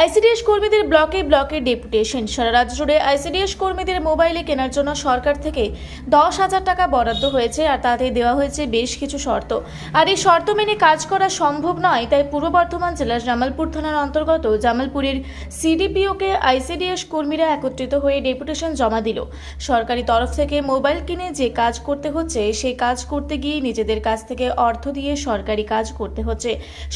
ICDS কর্মীদের ব্লকে ব্লকে ডেপুটেশন। সারা রাজ্য জুড়ে আইসিডিএস কর্মীদের মোবাইলে কেনার জন্য সরকার থেকে দশ হাজার টাকা বরাদ্দ হয়েছে আর তাতে দেওয়া হয়েছে বেশ কিছু শর্ত। আর এই শর্ত মেনে কাজ করা সম্ভব নয়, তাই পূর্ব বর্ধমান জেলার জামালপুর থানার অন্তর্গত জামালপুরের সিডিপিওকে আইসিডিএস কর্মীরা একত্রিত হয়ে ডেপুটেশন জমা দিল। সরকারি তরফ থেকে মোবাইল কিনে যে কাজ করতে হচ্ছে সেই কাজ করতে গিয়ে নিজেদের কাছ থেকে অর্থ দিয়ে সরকারি কাজ করতে হচ্ছে।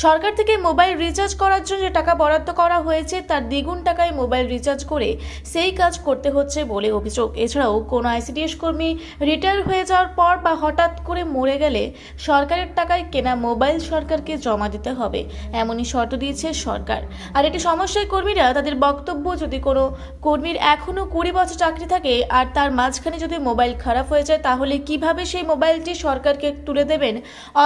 সরকার থেকে মোবাইল রিচার্জ করার জন্য টাকা বরাদ্দ করা হয়েছে তার দ্বিগুণ টাকায় মোবাইল রিচার্জ করে সেই কাজ করতে হচ্ছে বলে অভিযোগ। এছাড়াও কোনো আইসিডিএস কর্মী রিটায়ার হয়ে যাওয়ার পর বা হঠাৎ করে মরে গেলে সরকারের টাকায় কেনা মোবাইল সরকারকে জমা দিতে হবে, এমনই শর্ত দিয়েছে সরকার। আর এটি সমস্যায় কর্মীরা তাদের বক্তব্য, যদি কোনো কর্মীর এখনও কুড়ি বছর চাকরি থাকে আর তার মাঝখানে যদি মোবাইল খারাপ হয়ে যায়, তাহলে কীভাবে সেই মোবাইলটি সরকারকে তুলে দেবেন?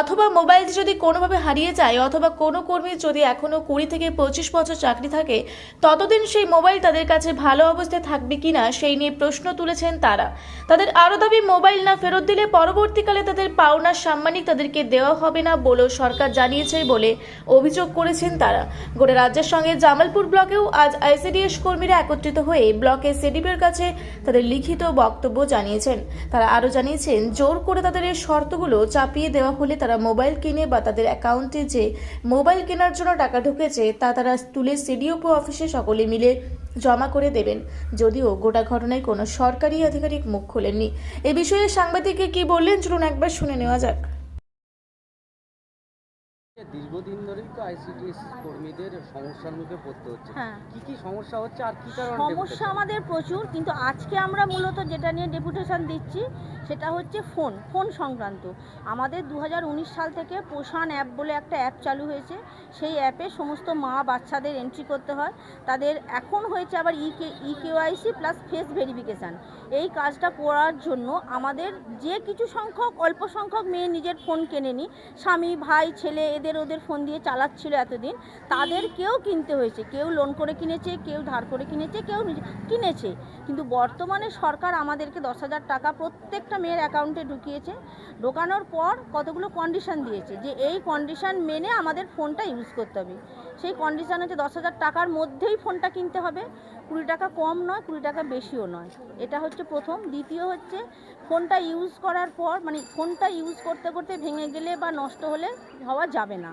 অথবা মোবাইলটি যদি কোনোভাবে হারিয়ে যায়, অথবা কোনো কর্মীর যদি এখনও কুড়ি থেকে পঁচিশ বছর চাকরি থাকে, ততদিন সেই মোবাইল তাদের কাছে ভালো অবস্থায় থাকবে কিনা সেই নিয়ে প্রশ্ন তুলেছেন তারা। তাদের আরও দাবি, মোবাইল না ফেরত দিলে পরবর্তীকালে তাদের পাওনা সাম্মানিক তাদেরকে দেওয়া হবে না বলেও সরকার জানিয়েছে বলে অভিযোগ করেছেন তারা। গোটা রাজ্যের সঙ্গে জামালপুর ব্লকেও আজ আইসিডিএস কর্মীরা একত্রিত হয়ে ব্লকে সিডিপির কাছে তাদের লিখিত বক্তব্য জানিয়েছেন। তারা আরও জানিয়েছেন, জোর করে তাদের এই শর্তগুলো চাপিয়ে দেওয়া হলে তারা মোবাইল কিনে বা তাদের অ্যাকাউন্টে যে মোবাইল কেনার জন্য টাকা ঢুকেছে তা তারা তুলে সিডিওপো অফিসে সকলে মিলে জমা করে দেবেন। যদিও গোটা ঘটনায় কোনো সরকারি আধিকারিক মুখ খোলেননি। এ বিষয়ে সাংবাদিককে কি বললেন চলুন একবার শুনে নেওয়া যাক। দীর্ঘদিন ধরেই তো আইসিডিএস কর্মীদের সমস্যার মুখে পড়তে হচ্ছে। হ্যাঁ। কি কি সমস্যা হচ্ছে আর কি কারণে সমস্যা আমাদের প্রচুর কিন্তু আজকে আমরা মূলত যেটা নিয়ে ডেপুটেশন দিচ্ছি সেটা হচ্ছে ফোন ফোন সংক্রান্ত। আমাদের দু হাজার উনিশ সাল থেকে পোষণ অ্যাপ বলে একটা অ্যাপ চালু হয়েছে। সেই অ্যাপে সমস্ত মা বাচ্চাদের এন্ট্রি করতে হয়। তাদের এখন হয়েছে আবার E K E plus face verification এই কাজটা করার জন্য আমাদের যে কিছু সংখ্যক, অল্প সংখ্যক মেয়ে নিজের ফোন কেনে কেনেনি স্বামী, ভাই, ছেলে, এদের ওদের ফোন দিয়ে চালাচ্ছিল এতদিন। তাদেরকেও কিনতে হয়েছে। কেউ লোন করে কিনেছে, কেউ ধার করে কিনেছে, কেউ কিনেছে। কিন্তু বর্তমানে সরকার আমাদেরকে দশ হাজার টাকা প্রত্যেকটা মেয়ের অ্যাকাউন্টে ঢুকিয়েছে। ঢোকানোর পর কতগুলো কন্ডিশন দিয়েছে? যে এই কন্ডিশন মেনে আমাদের ফোনটা ইউজ করতে হবে। সেই কন্ডিশন হচ্ছে দশ হাজার টাকার মধ্যেই ফোনটা কিনতে হবে। কুড়ি টাকা কম নয়, কুড়ি টাকা বেশিও নয়। এটা হচ্ছে প্রথম। দ্বিতীয় হচ্ছে ফোনটা ইউজ করার পর মানে ফোনটা ইউজ করতে করতে ভেঙে গেলে বা নষ্ট হলে হওয়া যাবে না।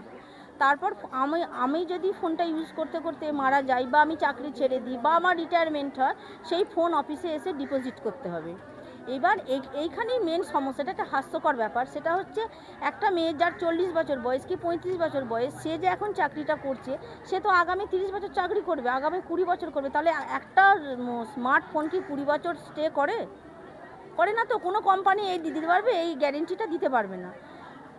তারপর আমি আমি যদি ফোনটা ইউজ করতে করতে মারা যাই বা আমি চাকরি ছেড়ে দিই বা আমার রিটায়ারমেন্ট হয়, সেই ফোন অফিসে এসে ডিপোজিট করতে হবে। এবার এই- এইখানেই মেন সমস্যাটা, একটা হাস্যকর ব্যাপার। সেটা হচ্ছে, একটা মেয়ে যার চল্লিশ বছর বয়স কি পঁয়ত্রিশ বছর বয়স, সে যে এখন চাকরিটা করছে, সে তো আগামী তিরিশ বছর চাকরি করবে, আগামী কুড়ি বছর করবে। তাহলে একটা স্মার্টফোন কি কুড়ি বছর স্টে করে? করে না তো? কোনো কোম্পানি এই দিতে পারবে, এই গ্যারেন্টিটা দিতে পারবে না।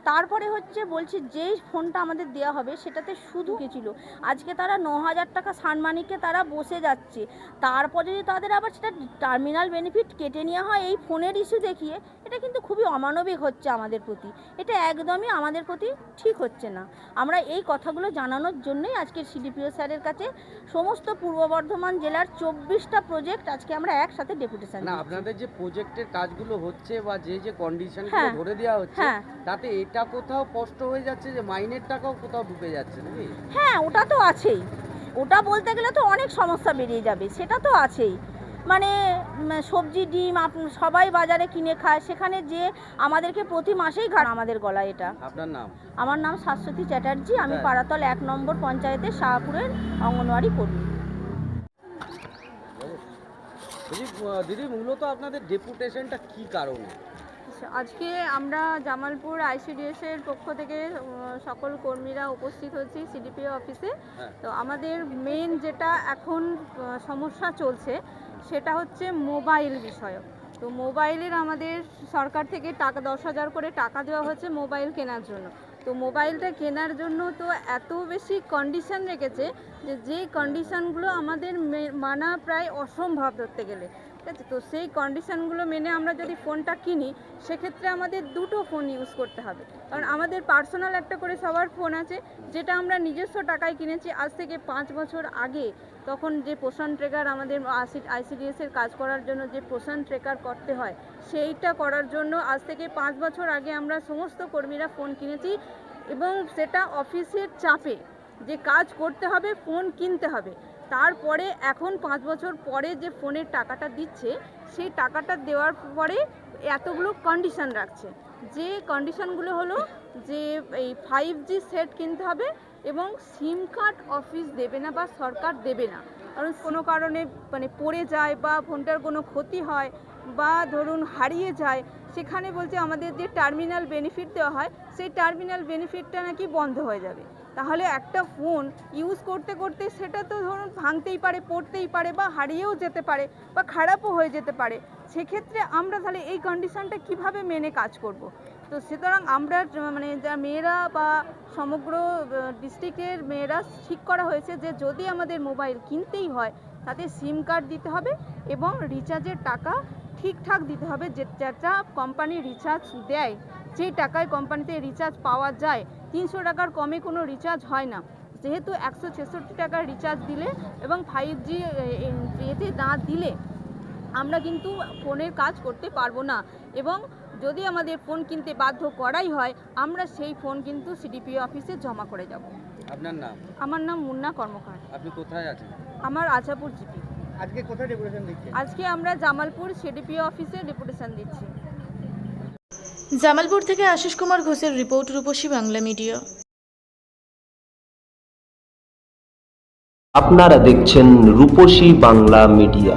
তারপরে হচ্ছে বলছি যেই ফোনটা আমাদের দেওয়া হবে সেটাতে শুধু ছিল। আজকে তারা ন হাজার টাকা সানমানিকে তারা বসে যাচ্ছে। তারপরে যদি তাদের আবার সেটা টার্মিনাল বেনিফিট কেটে নেওয়া হয় এই ফোনের ইস্যু দেখিয়ে এটা কিন্তু খুবই অমানবিক হচ্ছে আমাদের প্রতি। এটা একদমই আমাদের প্রতি ঠিক হচ্ছে না। আমরা এই কথাগুলো জানানোর জন্যই আজকে সিডিপিও স্যারের কাছে সমস্ত পূর্ব বর্ধমান জেলার চব্বিশটা প্রজেক্ট আজকে আমরা একসাথে ডেপুটেশন না আপনাদের যে প্রজেক্টের কাজগুলো হচ্ছে বা যে যে কন্ডিশন হ্যাঁ, ধরে দেওয়া হচ্ছে হ্যাঁ। তাতে এটা কোথাও কষ্ট হয়ে যাচ্ছে যে মাইনের টাকাও কোথাও ঢুকে যাচ্ছে নাকি? হ্যাঁ ওটা তো আছেই। ওটা বলতে গেলে তো অনেক সমস্যা বেরিয়ে যাবে সেটা তো আছেই। মানে সবজি ডিম সবাই বাজারে কিনে খায় সেখানে যে আমাদেরকে প্রতি মাসেই ঘাট আমাদের গলায় এটা। আপনার নাম? আমার নাম শাশ্বতী চ্যাটার্জি আমি হ্যাঁ। পাড়াতল এক নম্বর পঞ্চায়েতের শাহপুরের অঙ্গনওয়াড়ি কর্মী। বলছি, দিদি মূলত আপনাদের ডেপুটেশনটা কি কারণে? আজকে আমরা জামালপুর আইসিডিএস এর পক্ষ থেকে সকল কর্মীরা উপস্থিত হয়েছি সিডিপিও অফিসে। হ্যাঁ। তো আমাদের মেন যেটা এখন সমস্যা চলছে সেটা হচ্ছে মোবাইল বিষয়ক। তো মোবাইলের আমাদের সরকার থেকে টাকা দশ হাজার করে টাকা দেওয়া হচ্ছে মোবাইল কেনার জন্য। তো মোবাইলটা কেনার জন্য তো এত বেশি কন্ডিশন রেখেছে যে যেই কন্ডিশনগুলো আমাদের মে- মানা প্রায় অসম্ভব ধরতে গেলে। ঠিক আছে? তো সেই কন্ডিশনগুলো মেনে আমরা যদি ফোনটা কিনি, সেক্ষেত্রে আমাদের দুটো ফোন ইউজ করতে হবে। কারণ আমাদের পার্সোনাল একটা করে সবার ফোন আছে, যেটা আমরা নিজস্ব টাকায় কিনেছি। আজ থেকে পাঁচ বছর আগে তখন যে পোষণ ট্রেকার আমাদের আইসিডিএস এর কাজ করার জন্য যে পোষণ ট্রেকার করতে হয়, সেইটা করার জন্য আজ থেকে পাঁচ বছর আগে আমরা সমস্ত কর্মীরা ফোন কিনেছি এবং সেটা অফিসের চাপে যে কাজ করতে হবে ফোন কিনতে হবে। তারপরে এখন পাঁচ বছর পরে যে ফোনের টাকাটা দিচ্ছে, সেই টাকাটা দেওয়ার পরে এতগুলো কন্ডিশন রাখছে। যে কন্ডিশনগুলো হলো যে এই ফাইভ জি সেট কিনতে হবে এবং সিম কার্ড অফিস দেবে না বা সরকার দেবে না। কারণ কোনো কারণে মানে পড়ে যায় বা ফোনটার কোনো ক্ষতি হয় বা ধরুন হারিয়ে যায়, সেখানে বলছে আমাদের যে টার্মিনাল বেনিফিট দেওয়া হয়, সেই টার্মিনাল বেনিফিটটা নাকি বন্ধ হয়ে যাবে। তাহলে একটা ফোন ইউজ করতে করতে সেটা তো ধরুন ভাঙতেই পারে, পড়তেই পারে বা হারিয়েও যেতে পারে বা খারাপও হয়ে যেতে পারে, সেক্ষেত্রে আমরা তাহলে এই কন্ডিশনটা কীভাবে মেনে কাজ করব? তো সুতরাং আমরা মানে যা মেয়েরা বা সমগ্র ডিস্ট্রিক্টের মেয়েরা ঠিক করা হয়েছে যে যদি আমাদের মোবাইল কিনতেই হয়, তাতে সিম কার্ড দিতে হবে এবং রিচার্জের টাকা ঠিকঠাক দিতে হবে যে, যেটা কোম্পানি রিচার্জ দেয়। যেই টাকায় কোম্পানিতে রিচার্জ পাওয়া যায় তিনশো টাকার কমে কোনো রিচার্জ হয় না। যেহেতু একশো ছেষট্টি টাকার রিচার্জ দিলে এবং ফাইভ জি এতে না দিলে আমরা কিন্তু ফোনের কাজ করতে পারব না। এবং যদি আমাদের ফোন কিনতে বাধ্য করাই হয় আমরা সেই ফোন কিন্তু সিডিপি অফিসে জমা করে যাব আপনার নাম? আমার নাম মুন্না কর্মকার। আপনি কোথায় আছেন? আমার আচাপুর জিপি। আজকে কোথায় ডেপুটেশন দিচ্ছে আজকে আমরা জামালপুর সিডিপি অফিসে ডেপুটেশন দিচ্ছি। জামালপুর থেকে আশিস কুমার ঘোষের রিপোর্ট রূপসী বাংলা মিডিয়া। আপনারা দেখছেন রূপসী বাংলা মিডিয়া।